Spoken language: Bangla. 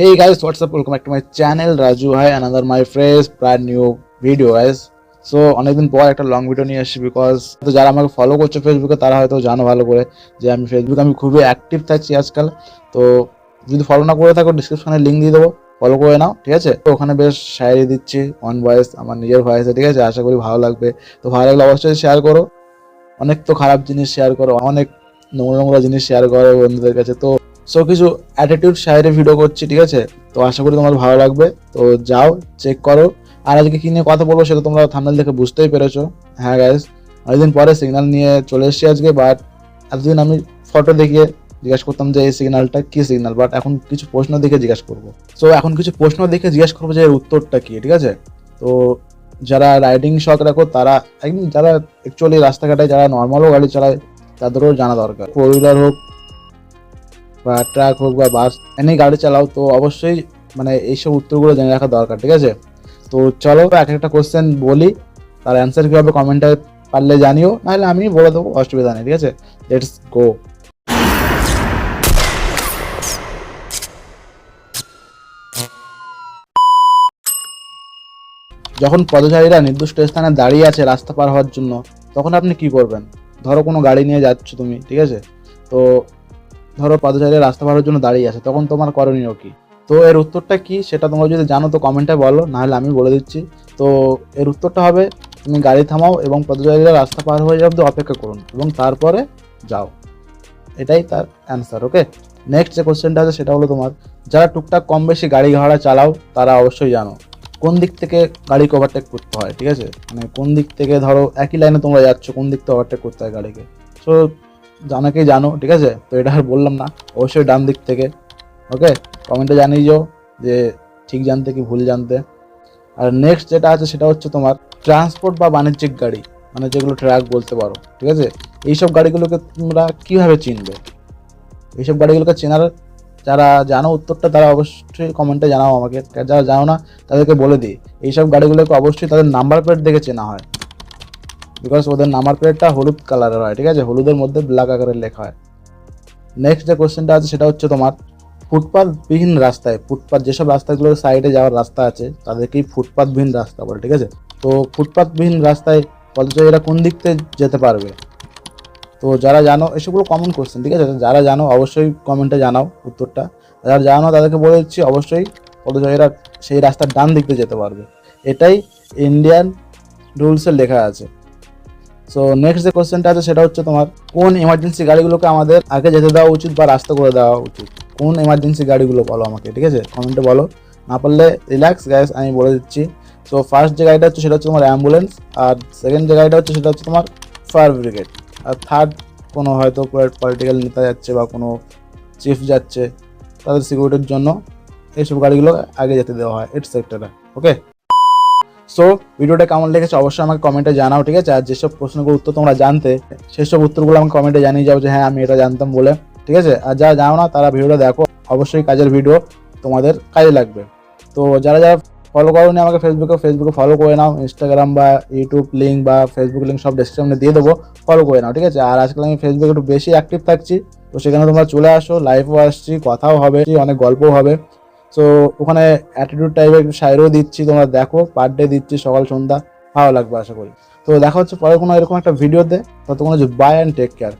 Hey guys, what's up? Welcome back to my channel. Raju Hai, another my fresh brand new video guys. So অনেকদিন পর একটা লং ভিডিও নিয়ে আসছি বিকজ তো যারা আমাকে ফলো করছ ফেসবুকে তারা হয়তো জানো ভালো করে যে আমি ফেসবুকে আমি খুবই অ্যাক্টিভ থাকছি আজকাল। তো যদি ফলো না করে থাকো ডিসক্রিপশনে লিঙ্ক দিয়ে দেবো। ফলো করে নাও ঠিক আছে? তো ওখানে বেশ শায়রি দিচ্ছি। অন ভয়েস আমার নিজের ভয়েসে ঠিক আছে? আশা করি ভালো লাগবে। তো ভালো লাগলে অবশ্যই শেয়ার করো। অনেক তো খারাপ জিনিস শেয়ার করো অনেক নোংরা নোংরা জিনিস শেয়ার করো বন্ধুদের কাছে। তো সো কিছু অ্যাটিটিউড শায়রে ভিডিও করছি, ঠিক আছে? তো আশা করি তোমার ভালো লাগবে। তো যাও চেক করো। আর আজকে কী নিয়ে কথা বলব সেটা তোমরা থামনেল দেখে বুঝতেই পেরেছ। হ্যাঁ গাইস অনেকদিন পরে সিগনাল নিয়ে চলে এসেছি আজকে বাট এতদিন আমি ফটো দেখিয়ে জিজ্ঞাসা করতাম যে এই সিগনালটা কি সিগনাল বাট এখন কিছু প্রশ্ন দেখে জিজ্ঞাসা করব। সো এখন কিছু প্রশ্ন দেখে জিজ্ঞাসা করব যে উত্তরটা কি, ঠিক আছে? তো যারা রাইডিং শখ রাখো, তারা একদম যারা অ্যাকচুয়ালি রাস্তাঘাটে যারা নর্মালও গাড়ি চালায়, তাদেরও জানা দরকার। ফোর হোক বা ট্রাক হোক বা বাস এনে গাড়ি চালাও, তো অবশ্যই মানে এইসব উত্তরগুলো জেনে রাখা দরকার, ঠিক আছে? তো চলো, এক একটা কোশ্চেন বলি, তার অ্যান্সার কী হবে কমেন্টে পারলে জানিও, নাহলে আমি বলে দেবো, অসুবিধা নেই, ঠিক আছে? লেটস গো যখন পদচারীরা নির্দিষ্ট স্থানে দাঁড়িয়ে আছে রাস্তা পার হওয়ার জন্য, তখন আপনি কি করবেন? ধরো কোনো গাড়ি নিয়ে যাচ্ছ তুমি, ঠিক আছে? তো ধরো পদচারীরা রাস্তা পার হওয়ার জন্য দাঁড়িয়ে আছে, তখন তোমার করণীয় কি? তো এর উত্তরটা কি? সেটা তোমরা যদি জানো তো কমেন্টে বলো, নাহলে আমি বলে দিচ্ছি। তো এর উত্তরটা হবে, তুমি গাড়ি থামাও এবং পদচারীরা রাস্তা পার হয়ে যাবে অপেক্ষা করুন এবং তারপরে যাও। এটাই তার অ্যান্সার ওকে নেক্সট যে কোশ্চেনটা আছে সেটা হলো তোমার, যারা টুকটাক কম বেশি গাড়ি ঘোড়া চালাও, তারা অবশ্যই জানো কোন দিক থেকে গাড়িকে ওভারটেক করতে হয়, ঠিক আছে? মানে কোন দিক থেকে ধরো একই লাইনে তোমরা যাচ্ছ, কোন দিক থেকে ওভারটেক করতে হয় গাড়িকে। সো জানাকেই জানো, ঠিক আছে? তো এটা আর বললাম না, অবশ্যই ডান দিক থেকে, ওকে? কমেন্টে জানিয়ে যাও যে ঠিক জানতে কি ভুল জানতে। আর নেক্সট যেটা আছে সেটা হচ্ছে তোমার ট্রান্সপোর্ট বা বাণিজ্যিক গাড়ি মানে যেগুলো ট্রাক বলতে পারো, ঠিক আছে? এইসব গাড়িগুলোকে তোমরা কীভাবে চিনবে? এইসব গাড়িগুলোকে চেনার যারা জানো উত্তরটা তারা অবশ্যই কমেন্টে জানাও আমাকে। যারা জানো না, তাদেরকে বলে দিই। এইসব গাড়িগুলোকে অবশ্যই তাদের নাম্বার প্লেট দেখে চেনা হয়। বিকজ ওদের নাম্বার প্লেটটা হলুদ কালারের হয়, ঠিক আছে? হলুদের মধ্যে ব্ল্যাক আকারের লেখা হয়। নেক্সট যে কোশ্চেনটা আছে, সেটা হচ্ছে তোমার ফুটপাথবিহীন রাস্তায় ফুটপাথ যেসব রাস্তাগুলোর সাইডে যাওয়ার রাস্তা আছে, তাদেরকেই ফুটপাথবিহীন রাস্তা বলে, ঠিক আছে? তো ফুটপাথবিহীন রাস্তায় পথচারীরা কোন দিক থেকে যেতে পারবে? তো যারা জানো, এসবগুলো কমন কোশ্চেন ঠিক আছে? যারা জানো, অবশ্যই কমেন্টে জানাও উত্তরটা। যারা জানো, তাদেরকে বলে দিচ্ছি, অবশ্যই পথচারীরা সেই রাস্তার ডান দিক দিয়ে যেতে পারবে। এটাই ইন্ডিয়ান রুলসে লেখা আছে। সো নেক্সট যে কোশ্চেনটা আছে, সেটা হচ্ছে তোমার, কোন ইমার্জেন্সি গাড়িগুলোকে আমাদের আগে যেতে দেওয়া উচিত বা রাস্তা করে দেওয়া উচিত? কোন ইমার্জেন্সি গাড়িগুলো বলো আমাকে, ঠিক আছে? কমেন্টে বলো। না পারলে রিল্যাক্স গ্যাস আমি বলে দিচ্ছি। সো ফার্স্ট যে গাড়িটা হচ্ছে, সেটা হচ্ছে তোমার অ্যাম্বুলেন্স আর সেকেন্ড যে গাড়িটা হচ্ছে, সেটা হচ্ছে তোমার ফায়ার ব্রিগেড আর থার্ড কোনো হয়তো পলিটিক্যাল নেতা যাচ্ছে বা কোনো চিফ যাচ্ছে, তাদের সিকিউরিটির জন্য এইসব গাড়িগুলো আগে যেতে দেওয়া হয় এটসেট্রা ওকে সো ভিডিওটা কেমন লেগেছে অবশ্যই আমাকে কমেন্টে জানাও, ঠিক আছে? আর যেসব প্রশ্নগুলোর উত্তর তোমরা জানতে, সেসব উত্তরগুলো আমাকে কমেন্টে জানিয়ে যাও যে হ্যাঁ আমি এটা জানতাম বলে, ঠিক আছে? আর যারা জানো না, তারা ভিডিওটা দেখো। অবশ্যই কাজের ভিডিও তোমাদের কাজে লাগবে। তো যারা যারা ফলো করো আমাকে ফেসবুকে ফেসবুকে ফলো করে নাও। ইনস্টাগ্রাম বা ইউটিউব লিঙ্ক বা ফেসবুক লিঙ্ক সব ডিসক্রিপশনে দিয়ে দেবো। ফলো করে নাও, ঠিক আছে? আর আজকাল আমি ফেসবুকে একটু বেশি অ্যাক্টিভ থাকছি। তো সেখানে তোমরা চলে আসো। লাইভও আসছি, কথাও হবে, অনেক গল্পও হবে। সো ওখানে অ্যাটিটিউড টাইপের একটু শায়রও দিচ্ছি, তোমরা দেখো পার ডে দিচ্ছি সকাল, সন্ধ্যা, ভালো লাগবে আশা করি। তো দেখা হচ্ছে পরে কোনো এরকম একটা ভিডিও ভিডিওতে ততক্ষণ বাই অ্যান্ড টেক কেয়ার